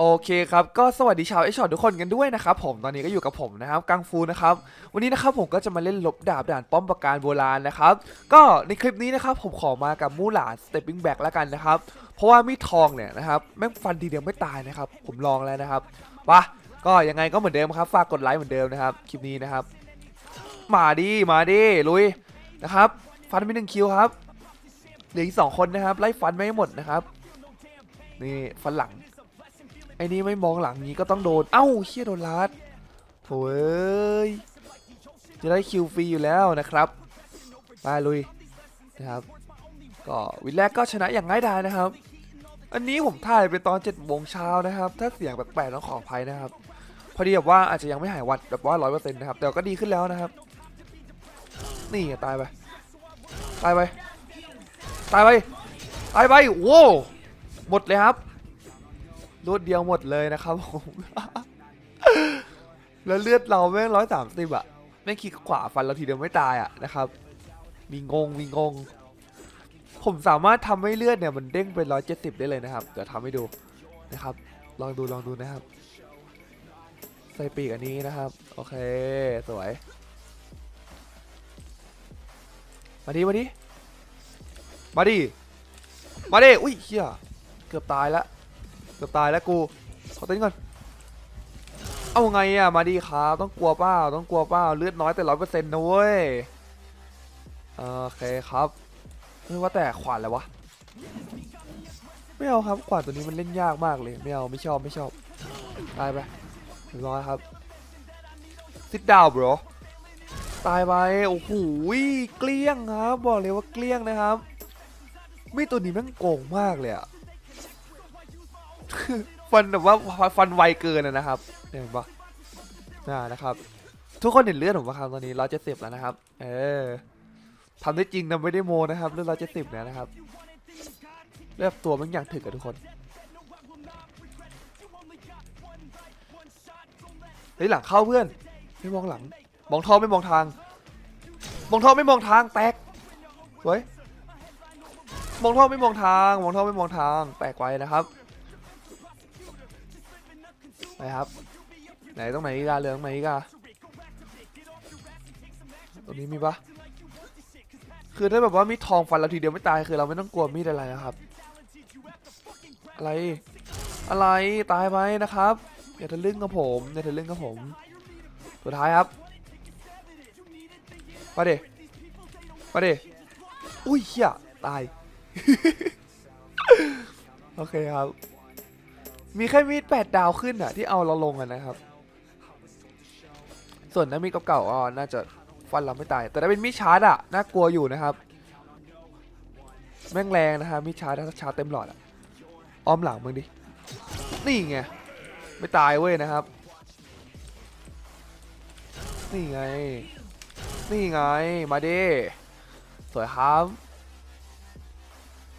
โอเคครับก็สวัสดีชาวไอช็อตทุกคนกันด้วยนะครับผมตอนนี้ก็อยู่กับผมนะครับกังฟูนะครับวันนี้นะครับผมก็จะมาเล่นลบดาบด่านป้อมปราการโบราณนะครับก็ในคลิปนี้นะครับผมขอมากับมูหลานสเตปปิ้งแบ็กแล้วกันนะครับเพราะว่ามีดทองเนี่ยนะครับแม่งฟันทีเดียวไม่ตายนะครับผมลองแล้วนะครับปะก็ยังไงก็เหมือนเดิมครับฝากกดไลค์เหมือนเดิมนะครับคลิปนี้นะครับ มาดิมาดิลุยนะครับฟันไปหนึ่งคิวครับเหลืออีกสองคนนะครับไล่ฟันไม่ให้หมดนะครับนี่ฟันหลัง ไอ้นี่ไม่มองหลังนี้ก็ต้องโดน เอ้าเชี่ยโดนลัดโถ่เอ้ย จะได้คิวฟรีอยู่แล้วนะครับไปลุยนะครับ ก็วินแรกก็ชนะอย่างง่ายดายนะครับ อันนี้ผมถ่ายไปตอน7จ็ดโมงเช้านะครับ ถ้าเสียงแปลกๆต้องขออภัยนะครับ พอดีแบบว่าอาจจะยังไม่หายวัดแบบว่าร้อยเปอร์เซ็นต์นะครับ แต่ก็ดีขึ้นแล้วนะครับ นี่ตายไป ตายไป ตายไป ตายไป โว้หมดเลยครับ รวดเดียวหมดเลยนะครับผม แล้วเลือดเราแม่งร้อยสามสิบอะไม่งคิดขวาฟันเราทีเดียวไม่ตายอะนะครับ มีงงมีงง ผมสามารถทำให้เลือดเนี่ยมันเด้งเป็นร้อยเจ็ดสิบได้เลยนะครับ เดี๋ยวทำให้ดูนะครับ ลองดูลองดูนะครับ ใส่ปีกอันนี้นะครับ โอเค สวย มาดิมาดิมาดิมาดิ อุ้ยเฮียเกือบตายแล้ว เกือบตายแล้วกูขอเต้นก่อน เอาไงอะ มาดีครับต้องกลัวเปล่าต้องกลัวเปล่าเลือดน้อยแต่ร้อยเปอร์เซ็นต์นะเว้ยโอเคครับไม่ว่าแต่ขวานอะไรวะไม่เอาครับขวานตัวนี้มันเล่นยากมากเลยไม่เอาไม่ชอบไม่ชอบตายไปร้อยครับ sit down bro ตายไปโอ้โหเกลี้ยงครับ บอกเลยว่าเกลี้ยงนะครับ ไม่ตัวนี้แม่งโกงมากเลยอะ ฟันแบบว่าฟันไวเกินนะครับเห็นปะน่านะครับ ทุกคนเห็นเลือดผมปะครับตอนนี้ร้อยเจ็ดสิบแล้วนะครับ เออทำได้จริงนะไม่ได้โมนะครับเลือดร้อยเจ็ดสิบเนี่ยนะครับเลือดตัวมันอย่างถึกอะทุกคนเฮ้ยหลังเข้าเพื่อน ไม่มองหลัง มองท่อไม่มองทาง มองท่อไม่มองทางแตกสวยมองท่อไม่มองทาง มองท่อไม่มองทาง แตกไว้นะครับ ไหนครับ ไหนตรงไหนอีกาเหลืองตรงไหนอีกาตรงนี้มีปะคือถ้าแบบว่ามีทองฟันเราทีเดียวไม่ตายคือเราไม่ต้องกลัวมีดอะไรนะครับ อะไร อะไรตายไปนะครับ อย่าทะลึ่งกับผมอย่าทะลึ่งกับผมสุดท้ายครับมาเดมาเดอุ้ยเหี้ยตาย โอเคครับ มีแค่มีดแปดดาวขึ้นอะที่เอาเราลงอะนะครับ ส่วนน้ำมีดเก่าๆอ๋อน่าจะฟันเราไม่ตาย แต่ถ้าเป็นมีดชาร์จอะน่ากลัวอยู่นะครับ แม่งแรงนะครับมีดชาร์จถ้าชาร์จเต็มหลอดอะอ้อมหลังมึงดิ นี่ไง ไม่ตายเว้ยนะครับ นี่ไง นี่ไง มาดิ สวยครับ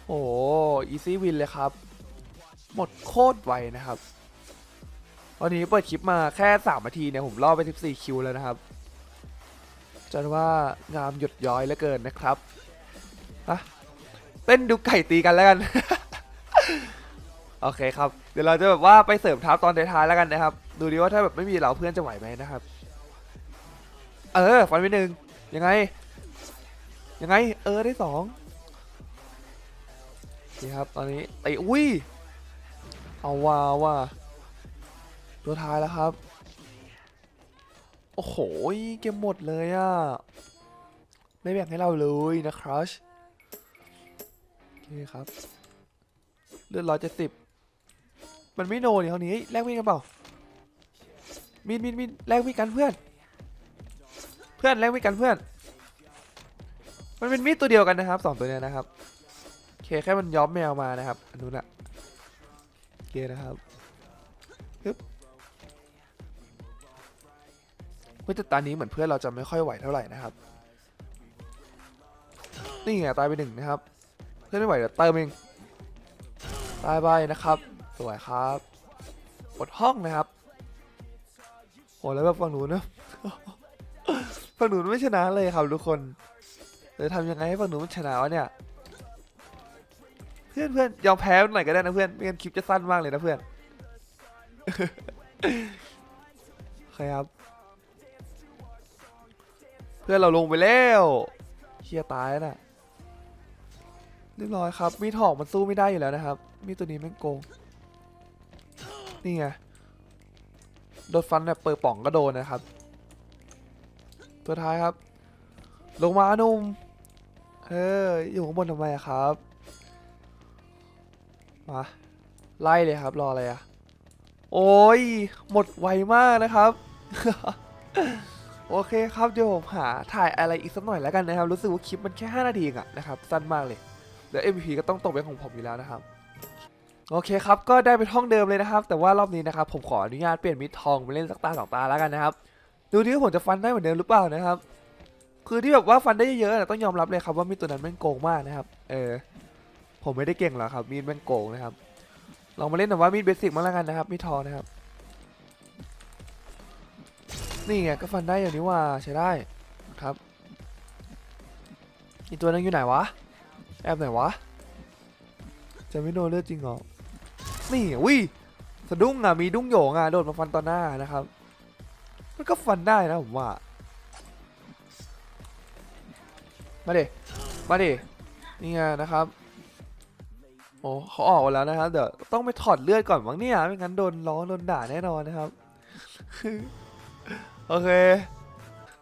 โอ้อีซี่วินเลยครับ หมดโคตรไวนะครับ วันนี้เปิดคลิปมาแค่3นาทีเนี่ยผมล่อไป 14 คิวแล้วนะครับจันว่างามหยดย้อยเหลือเกินนะครับอะเต้นดูไก่ตีกันแล้วกัน โอเคครับ เดี๋ยวเราจะแบบว่าไปเสริมทัพตอนท้ายๆแล้วกันนะครับ ดูดีว่าถ้าแบบไม่มีเราเพื่อนจะไหวไหมนะครับ เออฟันไปหนึ่งยังไง ยังไง เออได้สองนี่ครับ ตอนนี้ตีอุ้ย เอาว่าว่า ตัวท้ายแล้วครับ โอ้โห เกมหมดเลยอะ่ะ ไม่แบ่งให้เราเลยนะครัชโอเคครับ เลือดร้อยเจ็ดสิบมันไม่โนนี่เท่านี้แลกมีดกันเปล่า มีดมีดมีดแลกมีดกันเพื่อน เพื่อนแลกมีดกันเพื่อน มันเป็นมีดตัวเดียวกันนะครับสองตัวเนี้ยนะครับโอเคแค่มันย้อมแมวมานะครับอันนู้นอะ โอเคนะครับปึ๊บเมื่อแต่ตอนนี้เหมือนเพื่อนเราจะไม่ค่อยไหวเท่าไหร่นะครับ นี่ไงตายไปหนึ่งนะครับ เพื่อนไม่ไหวเดี๋ยวเติมเองตายไปนะครับ สวยครับหมดห้องนะครับโหแล้วแบบฝั่งหนูนะฝั่งหนูไม่ชนะเลยครับทุกคนจะทำยังไงให้ฝั่งหนูมันชนะวะเนี่ย เพื่อนเพื่อนยอมแพ้หน่อยก็ได้นะเพื่อนไม่งั้นคลิปจะสั้นมากเลยนะเพื่อนใครครับ เพื่อนเราลงไปแล้วเฮียตายแล้วนะเรียบร้อยครับ มีดหอกมันสู้ไม่ได้อยู่แล้วนะครับ มีตัวนี้แม่งโกง นี่ไง โดนฟันแบบเปิดป่องก็โดนนะครับ ตัวท้ายครับ ลงมาหนุ่มเอออยู่ข้างบนทำไมครับ มาไล่เลยครับรออะไรอะโอ้ยหมดไวมากนะครับ โอเคครับเดี๋ยวผมหาถ่ายอะไรอีกสักหน่อยแล้วกันนะครับ รู้สึกว่าคลิปมันแค่ 5 นาทีเองอะนะครับ สั้นมากเลยเดี๋ยว MVP ก็ต้องตกเป็นของผมอยู่แล้วนะครับโอเคครับ ก็ได้ไปท่องเดิมเลยนะครับ แต่ว่ารอบนี้นะครับ ผมขออนุญาตเปลี่ยนมิดทองไปเล่นสักตาสองตาแล้วกันนะครับ ดูที่ว่าผมจะฟันได้เหมือนเดิมหรือเปล่านะครับ คือที่แบบว่าฟันได้เยอะๆนะต้องยอมรับเลยครับว่ามีดตัวนั้นแม่งโกงมากนะครับ เออ ผมไม่ได้เก่งหรอกครับมีดแม่งโกงนะครับลองมาเล่นแต่ว่ามีดเบสิกมาแล้วกันนะครับมีดทอนะครับ นี่ไงก็ฟันได้อย่างนี้ว่าใช้ได้ครับอีกตัวนึงอยู่ไหนวะแอบไหนวะจะไม่โดนเลือดจริงเหรอนี่วิสะดุ้งอะมีดุ้งโหยงอะโดดมาฟันต่อหน้านะครับ มันก็ฟันได้นะผมว่ามาดิมาดินี่ไงนะครับ โอ้เขาออกมาแล้วนะครับเดี๋ยวต้องไปถอดเลือดก่อนมั้งเนี่ยไม่งั้นโดนร้องโดนด่าแน่นอนนะครับ โอเค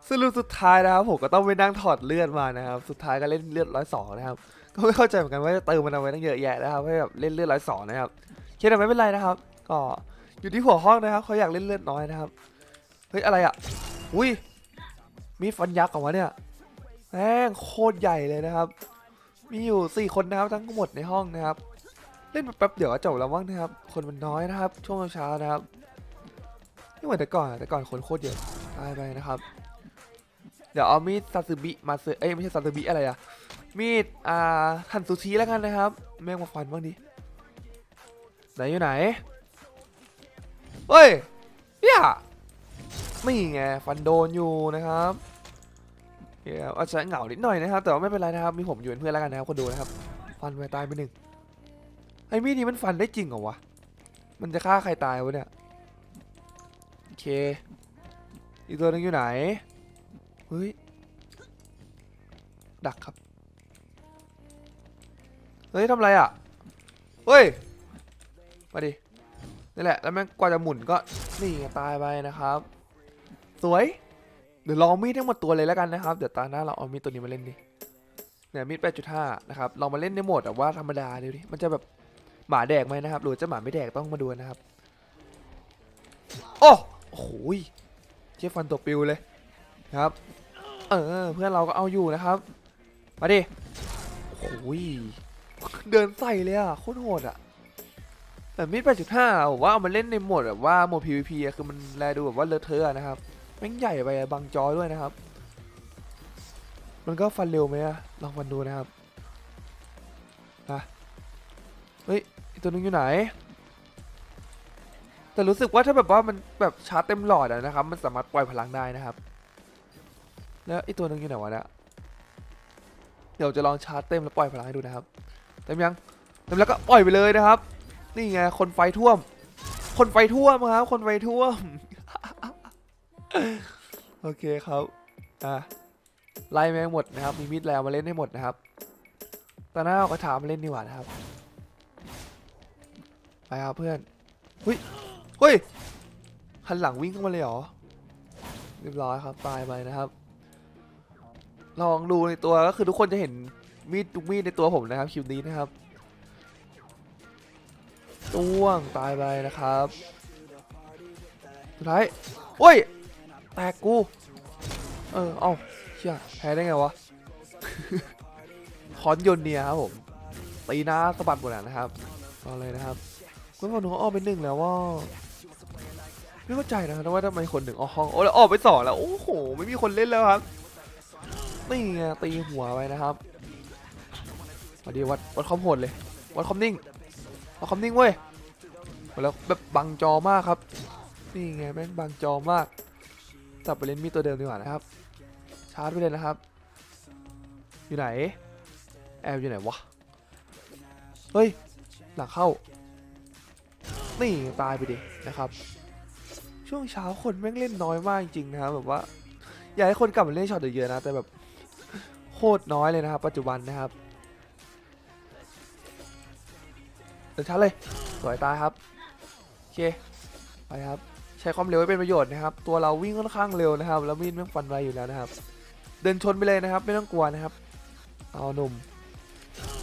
สรุปสุดท้ายนะครับผมก็ต้องไปนั่งถอดเลือดมานะครับ สุดท้ายก็เล่นเลือดร้อยสองนะครับ ก็ไม่เข้าใจเหมือนกันว่าจะเติมมันเอาไว้ตั้งเยอะแยะนะครับให้แบบเล่นเลือดร้อยสองนะครับเคแต่ไม่เป็นไรนะครับ ก็อยู่ที่หัวห้องนะครับเขาอยากเล่นเลือดน้อยนะครับเฮ้ยอะไรอะอุ้ยมีฟันยักษ์เหรอวะเนี่ยแม่งโคตรใหญ่เลยนะครับ มีอยู่ 4 คนนะครับทั้งหมดในห้องนะครับ เล่นแป๊บเดี๋ยวก็จบแล้วมั้งนะครับ คนมันน้อยนะครับ ช่วงเช้านะครับไม่เหมือนแต่ก่อนแต่ก่อนคนโคตรเยอะตายไปนะครับ เดี๋ยวเอามีดซาสึบิมาเซเอ้ยไม่ใช่ซาสึบิอะไรอะมีดอ่าทันซูชิแล้วกันนะครับแม่งมาฟันบ้างดิไหนอยู่ไหนเฮ้ยเนี่ยนี่ไงฟันโดนอยู่นะครับ อาจจะเหงานิดหน่อยนะครับ แต่ว่าไม่เป็นไรนะครับ มีผมอยู่เป็นเพื่อนแล้วกันนะครับคนดูนะครับฟันไปตายไปหนึ่งไอ้มีดนี้มันฟันได้จริงเหรอวะมันจะฆ่าใครตายวะเนี่ยโอเคอีกตัวนึงอยู่ไหนเฮ้ยดักครับเฮ้ยทำไรอะเฮ้ยมาดินี่แหละแล้วแม่งกว่าจะหมุนก็นี่ตายไปนะครับ สวย เดี๋ยวลองมีดทั้งหมดตัวเลยแล้วกันนะครับ เดี๋ยวตาหน้าเราเอามีดตัวนี้มาเล่นดิ เนี่ยมีด 8.5 นะครับลองมาเล่นในโหมดแบบว่าธรรมดาดูดิ มันจะแบบหมาแดกไหมนะครับ หรือจะหมาไม่แดกต้องมาดูนะครับ โอ้โหเชี่ยฟันตัวปิวเลยนะครับ เออ เพื่อนเราก็เอาอยู่นะครับ มาดิโอ้ยเดินใส่เลยอะโคตรโหดอะแต่มีด8.5ผมว่าเอามาเล่นในโหมดแบบว่าโหมด PVP อะคือมันแลดูแบบว่าเลอะเทอะอะนะครับ แม่งใหญ่ไปอะบังจอด้วยนะครับ มันก็ฟันเร็วไหมอะลองฟันดูนะครับนะเฮ้ยตัวนึงอยู่ไหน แต่รู้สึกว่าถ้าแบบว่ามันแบบชาร์จเต็มหลอดอะนะครับ มันสามารถปล่อยพลังได้นะครับ แล้วไอตัวนึงอยู่ไหนวะเนี่ยเดี๋ยวจะลองชาร์จเต็มแล้วปล่อยพลังให้ดูนะครับเต็มยังเต็มแล้วก็ปล่อยไปเลยนะครับ นี่ไงคนไฟท่วม คนไฟท่วมครับ คนไฟท่วม โอเคครับอะไล่แม่งหมดนะครับ มีมีดแล้วมาเล่นให้หมดนะครับตอนหน้าเอากระถามาเล่นดีกว่านะครับ ไปครับเพื่อนเฮ้ยเฮ้ยหันหลังวิ่งเข้ามาเลยเหรอ เรียบร้อยครับตายไปนะครับ ลองดูในตัวก็คือทุกคนจะเห็นมีดทุกมีดในตัวผมนะครับคลิปนี้นะครับต้วงตายไปนะครับสุดท้ายโอ้ย แตกกู เออ เอาเชี่ยแพ้ได้ไงวะ คอนโยนเนียครับผม ตีหน้าสะบัดหมดอะนะครับเอาเลยนะครับเมื่อคนหนึ่งเขาออกไปหนึ่งแล้วว่าไม่เข้าใจนะครับว่าทำไมคนหนึ่งออกห้อง โอ้แล้วออกไปสองแล้ว โอ้โห ไม่มีคนเล่นแล้วครับ นี่ไงตีหัวไปนะครับมาดีวัดวัดความโหดเลย วัดความนิ่งวัดความนิ่งเว้ยแล้วแบบบังจอมากครับ นี่ไงแม่งบังจอมากก ลับไปเล่นมีตัวเดิมดีกว่านะครับ ชาร์จไปเลยนะครับ อยู่ไหน แอบอยู่ไหนวะ เฮ้ย หลังเข้า นี่ตายไปดินะครับ ช่วงเช้าคนแม่งเล่นน้อยมากจริงๆนะครับแบบว่าอยากให้คนกลับมาเล่นช็อตเยอะๆนะ แต่แบบโคตรน้อยเลยนะครับ ปัจจุบันนะครับเดินชัดเลยสวยตายครับ โอเค ไปครับ ใช้ความเร็วให้เป็นประโยชน์นะครับ ตัวเราวิ่งค่อนข้างเร็วนะครับ แล้วมีดแม่งฟันไวอยู่แล้วนะครับ เดินชนไปเลยนะครับ ไม่ต้องกลัวนะครับ เอาหนุ่ม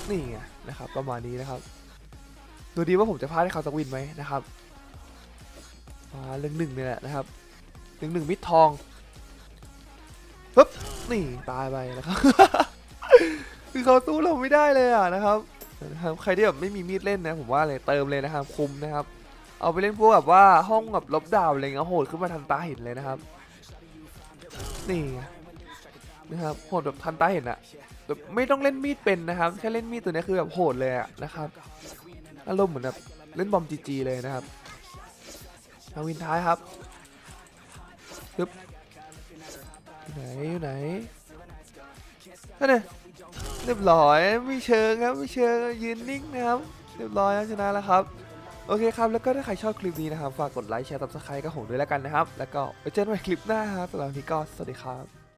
นี่ไงนะครับ ประมาณนี้นะครับ ดูดีว่าผมจะพลาดให้เขาสักวินไหมนะครับมาเรื่องหนึ่งเนี่ยแหละนะครับหนึ่งหนึ่งมิดทองปึ๊บนี่ตายไปนะครับคือเขาสู้เราไม่ได้เลยอะนะครับนะครับใครที่แบบไม่มีมีดเล่นนะผมว่าเลยเติมเลยนะครับ คุมนะครับ เอาไปเล่นพวกแบบว่าห้องแบบลบดาวอะไรเงี้ยโหดขึ้นมาทันตาเห็นเลยนะครับ นี่นะครับโหดแบบทันตาเห็นอะแบบไม่ต้องเล่นมีดเป็นนะครับ แค่เล่นมีดตัวนี้คือแบบโหดเลยอะนะครับอารมณ์เหมือนแบบเล่นบอมจีจีเลยนะครับเอาวินท้ายครับปึ๊บไหนอยู่ไหนนั่นเลยเรียบร้อยไม่เชิงครับไม่เชิงยืนนิ่งนะครับ เรียบร้อยชนะแล้วครับ โอเคครับ แล้วก็ถ้าใครชอบคลิปนี้นะครับ ฝากกดไลค์แชร์ตับสไครต์กับผมด้วยแล้วกันนะครับ แล้วก็ไปเจอกันใหม่คลิปหน้าครับสำหรับวันนี้ก็สวัสดีครับ